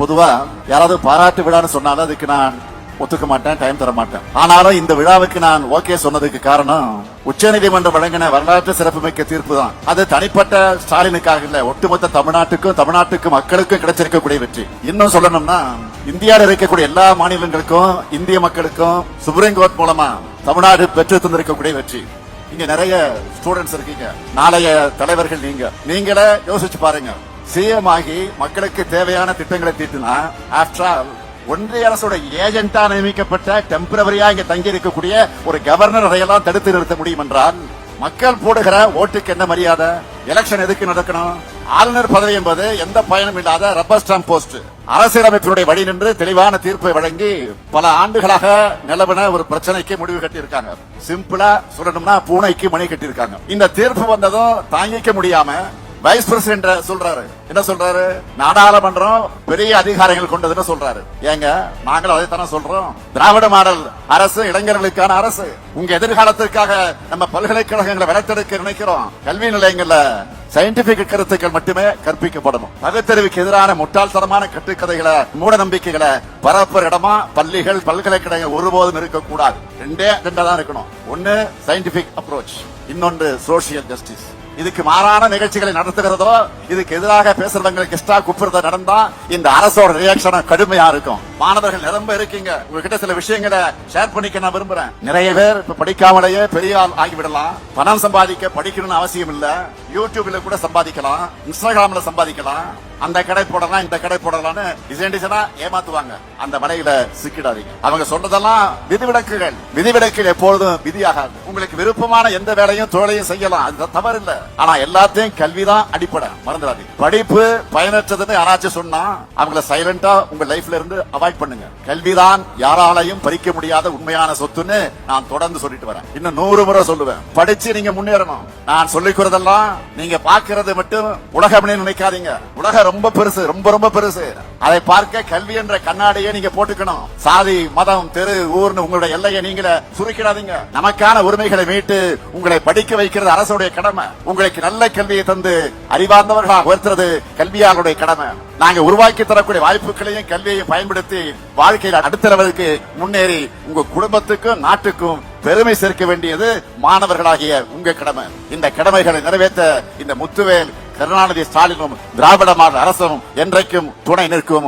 பொதுவா யாராவது பாராட்டு விழான்னு சொன்னாலும் அதுக்கு நான் ஒத்துக்க மாட்டேன் டைம் தர மாட்டேன். ஆனாலும் இந்த விழாவுக்கு நான் ஓகே சொன்னதுக்கு காரணம் உச்சநீதிமன்றம் வழங்கின வரலாற்று சிறப்புமிக்க தீர்ப்பு தான். அது தனிப்பட்ட ஸ்டாலினுக்காக இல்ல ஒட்டுமொத்த தமிழ்நாட்டுக்கும் தமிழ்நாட்டுக்கு மக்களுக்கும் கிடைச்சிருக்கக்கூடிய வெற்றி. இன்னும் சொல்லணும்னா இந்தியாவில் இருக்கக்கூடிய எல்லா மாநிலங்களுக்கும் இந்திய மக்களுக்கும் சுப்ரீம் கோர்ட் மூலமா தமிழ்நாடு பெற்று தந்திருக்கக்கூடிய வெற்றி. இங்க நிறைய ஸ்டூடெண்ட்ஸ் இருக்கீங்க. நாளைய தலைவர்கள் நீங்க. நீங்களே யோசிச்சு பாருங்க. சிஎம் ஆகி மக்களுக்கு தேவையான திட்டங்களை தீட்டினா ஆஃப்டர் ஆல் ஒன்றிய அரசோட ஏஜென்டா நியமிக்கப்பட்ட டெம்பரவரியா இங்க தங்கி இருக்கக்கூடிய ஒரு கவர்னர் அதையெல்லாம் தடுத்து நிறுத்த முடியும் என்றால் மக்கள் போடுகிற ஓட்டுக்கு என்ன மரியாதை? எலெக்ஷன் எதுக்கு நடக்கணும்? ஆளுநர் பதவி என்பது எந்த பயனும் இல்லாத ரப்பர் ஸ்டாம்ப் போஸ்ட் அரசியலமைப்பினுடைய வழி நின்று தெளிவான தீர்ப்பை வழங்கி பல ஆண்டுகளாக நிலவின ஒரு பிரச்சனைக்கு முடிவு கட்டியிருக்காங்க. சிம்பிளா சொல்லணும்னா பூனைக்கு மணி கட்டியிருக்காங்க. இந்த தீர்ப்பு வந்ததும் தாங்கிக்க முடியாம வைஸ் பிரசிடென்ட் சொல்றாரு. என்ன சொல்றாரு? நாடாளுமன்றம் பெரிய அதிகாரங்கள் கொண்டதுன்னு சொல்றாரு. ஏங்க நாங்களும் அதைத்தானே சொல்றோம். திராவிட மாடல் அரசு இளைஞர்களுக்கான அரசு. உங்க எதிர்காலத்திற்காக நம்ம பல்கலைக்கழகங்களை வளர்த்தெடுக்க நினைக்கிறோம். கல்வி நிலையங்கள்ல சயின்டிபிக் கருத்துக்கள் மட்டுமே கற்பிக்கப்படணும். பகுத்தறிவுக்கு எதிரான முட்டாள்தனமான கட்டுக்கதைகளை மூட நம்பிக்கைகளை பரப்புற இடமா பள்ளிகள் பல்கலைக்கழகங்கள் ஒருபோதும் இருக்கக்கூடாது. ரெண்டே ரெண்டா தான் இருக்கணும். ஒன்னு சயின்டிபிக் அப்ரோச் இன்னொன்று சோசியல் ஜஸ்டிஸ் இதுக்கு மாறான நிகழ்ச்சிகளை நடத்துகிறதோ இதுக்கு எதிராக பேசுறவங்களுக்கு எக்ஸ்ட்ரா குப்புறத நடந்தா இந்த அரசோட ரியாக்ஷன் கடுமையா இருக்கும். மாணவர்கள் நிரம்ப இருக்கீங்க. உங்ககிட்ட சில விஷயங்களை ஷேர் பண்ணிக்க நான் விரும்புறேன். நிறைய பேர் இப்ப படிக்காமலேயே பெரிய ஆள் ஆகிவிடலாம். பணம் சம்பாதிக்க படிக்கணும்னு அவசியம் இல்ல. யூடியூப்ல கூட சம்பாதிக்கலாம். இன்ஸ்டாகிராம்ல சம்பாதிக்கலாம். அந்த கடை போடலாம் இந்த கடை போடலாம்னு டிசைன் டிசைனா ஏமாத்துவாங்க. அந்த வலையில சிக்கிடாதீங்க. அவங்க சொன்னதெல்லாம் விதிவிலக்குகள். விதிவிலக்குகள் எப்பொழுதும் விதியாகாது. உங்களுக்கு விருப்பமான எந்த வேலையும் தொழிலையும் செய்யலாம். அது தவறு இல்ல ஆனா எல்லாத்தையும் கல்விதான் அடிப்படை. மறந்துடாதீங்க. படிப்பு பயனற்றதுன்னு யாராச்சும் சொன்னா அவங்கள சைலண்டா உங்க லைஃப்ல இருந்து அவாய்ட் பண்ணுங்க. கல்விதான் யாராலையும் பறிக்க முடியாத உண்மையான சொத்துன்னு நான் தொடர்ந்து சொல்லிட்டு வரேன். இன்னும் நூறு முறை சொல்லுவேன். படிச்சு நீங்க முன்னேறணும். நான் சொல்லிக்கிறதெல்லாம் நீங்க பாக்குறது மட்டும் உலகம் நினைக்காதீங்க. உலகம் ரொம்ப பெருசு ரொம்ப ரொம்ப பெருசு. அதை பார்க்க கல்வி என்ற கண்ணாடியை நீங்க போட்டுக்கணும். சாதி மதம் தெரு ஊர்னு உங்களுடைய எல்லையை நீங்களே சுருக்கிடாதீங்க. நமக்கான உரிமைகளை மீட்டு உங்களை படிக்க வைக்கிறது அரசுடைய கடமை. உங்களுக்கு நல்ல கல்வியை தந்து அறிவார்ந்தவர்களாக உயர்த்துறது கல்வியாளருடைய கடமை. நாங்க உருவாக்கி தரக்கூடிய வாய்ப்புகளையும் கல்வியையும் பயன்படுத்தி வாழ்க்கையில் அடுத்த லெவலுக்கு முன்னேறி உங்க குடும்பத்துக்கும் நாட்டுக்கும் பெருமை சேர்க்க வேண்டியது மாணவர்களாகிய உங்க கடமை. இந்த கடமைகளை நிறைவேற்ற இந்த முத்துவேல் கருணாநிதி ஸ்டாலினும் திராவிட மாடல் அரசும் என்றைக்கும் துணை நிற்கும்.